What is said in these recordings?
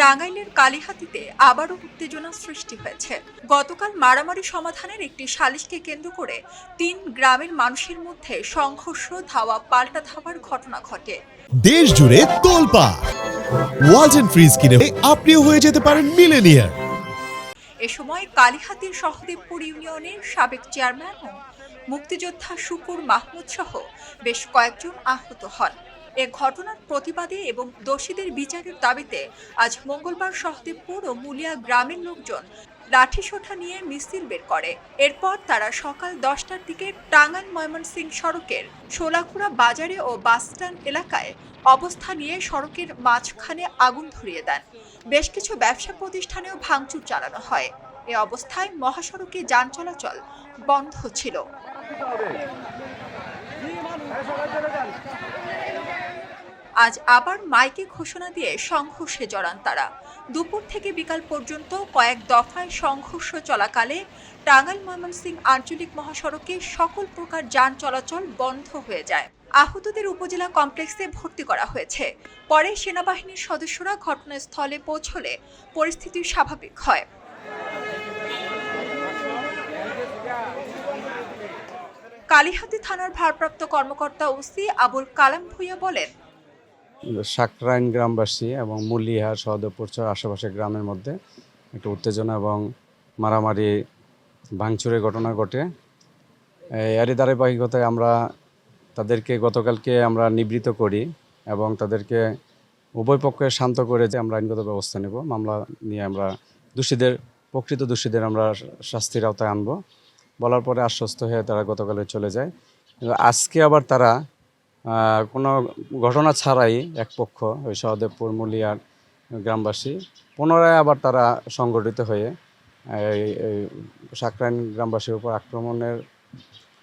টাঙ্গাইলের কালীহাতিতে আবারও উত্তেজনা সৃষ্টি হয়েছে। গতকাল মারামারি সমাধানের একটি সালিশকে কেন্দ্র করে তিন গ্রামের মানুষের মধ্যে সংঘর্ষ ধাওয়া পাল্টা ধাওয়ার ঘটনা ঘটে। দেশ জুড়ে তোলপা। ওয়ালটন ফ্রিজ কিনে আপনিও হয়ে যেতে পারেন মিলেনিয়ার। এ সময় কালীহাতির সহদেবপুর ইউনিয়নের সাবেক চেয়ারম্যান ও মুক্তিযোদ্ধা শুকুর মাহমুদ সহ বেশ কয়েকজন আহত হন। এ ঘটনার প্রতিবাদে এবং দোষীদের বিচারের দাবিতে আজ মঙ্গলবার সহদেবপুর ও মুলিয়া গ্রামের লোকজন লাঠিসোঁঠা নিয়ে মিছিল বের করে। এরপর তারা সকাল দশটার দিকে টাঙ্গাইল ময়মনসিং সড়কের শোলাকুড়া বাজারে ও বাসস্ট্যান্ড এলাকায় অবস্থা নিয়ে সড়কের মাঝখানে আগুন ধরিয়ে দেন। বেশ কিছু ব্যবসা প্রতিষ্ঠানেও ভাঙচুর চালানো হয়। এ অবস্থায় মহাসড়কে যান চলাচল বন্ধ ছিল। আজ আবার মাইকে ঘোষণা দিয়ে সংঘর্ষে জড়ান তারা। দুপুর থেকে বিকাল পর্যন্ত কয়েক দফায় সংঘর্ষ চলাকালে টাঙ্গাইল ময়মনসিংহ আঞ্চলিক মহাসড়কে সকল প্রকার যান চলাচল বন্ধ হয়ে যায়। আহতদের উপজেলা কমপ্লেক্সে ভর্তি করা হয়েছে। পরে সেনাবাহিনীর সদস্যরা ঘটনাস্থলে পৌঁছলে পরিস্থিতি স্বাভাবিক হয়। কালীহাতি থানার ভারপ্রাপ্ত কর্মকর্তা ওসি আবুল কালাম ভুইয়া বলেন, সাকরাইন গ্রামবাসী এবং মুলিয়া সহদেবপুর সহ আশেপাশের গ্রামের মধ্যে একটু উত্তেজনা এবং মারামারি ভাঙচুরের ঘটনা ঘটে। এরই ধারাবাহিকতায় আমরা তাদেরকে গতকালকে আমরা নিবৃত করি এবং তাদেরকে উভয় পক্ষে শান্ত করে যে আমরা আইনগত ব্যবস্থা নেব। মামলা নিয়ে আমরা দোষীদের, প্রকৃত দোষীদের আমরা শাস্তির আওতায় আনব। বলার পরে আশ্বস্ত হয়ে তারা গতকালে চলে যায়। আজকে আবার তারা কোনো ঘটনা ছাড়াই এক পক্ষ ওই সহদেবপুর মুলিয়ার গ্রামবাসী পুনরায় আবার তারা সংগঠিত হয়ে, এই সাকরাইন গ্রামবাসীর উপর আক্রমণের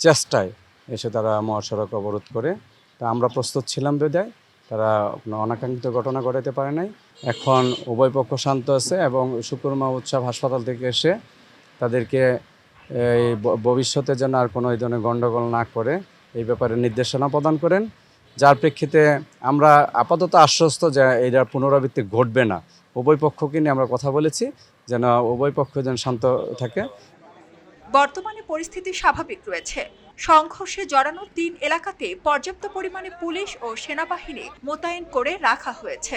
চেষ্টায় এসে তারা মহাসড়ক অবরোধ করে। তা আমরা প্রস্তুত ছিলাম বেদায়। তারা অনাকাঙ্ক্ষিত ঘটনা ঘটাতে পারে নাই। এখন উভয় পক্ষ শান্ত আছে এবং শুক্রমা উৎসব হাসপাতাল থেকে এসে তাদেরকে এই ভবিষ্যতে যেন আর কোনো এই ধরনের গণ্ডগোল না করে এই ব্যাপারে নির্দেশনা প্রদান করেন। যার প্রেক্ষিতে আমরা আপাতত আশ্বস্ত যে এটার পুনরাবৃত্তি ঘটবে না। উভয় পক্ষকে নিয়ে আমরা কথা বলেছি যেন উভয় পক্ষ যেন শান্ত থাকে। বর্তমানে পরিস্থিতি স্বাভাবিক রয়েছে। সংঘর্ষে জড়ানো তিন এলাকাতে পর্যাপ্ত পরিমাণে পুলিশ ও সেনাবাহিনী মোতায়েন করে রাখা হয়েছে।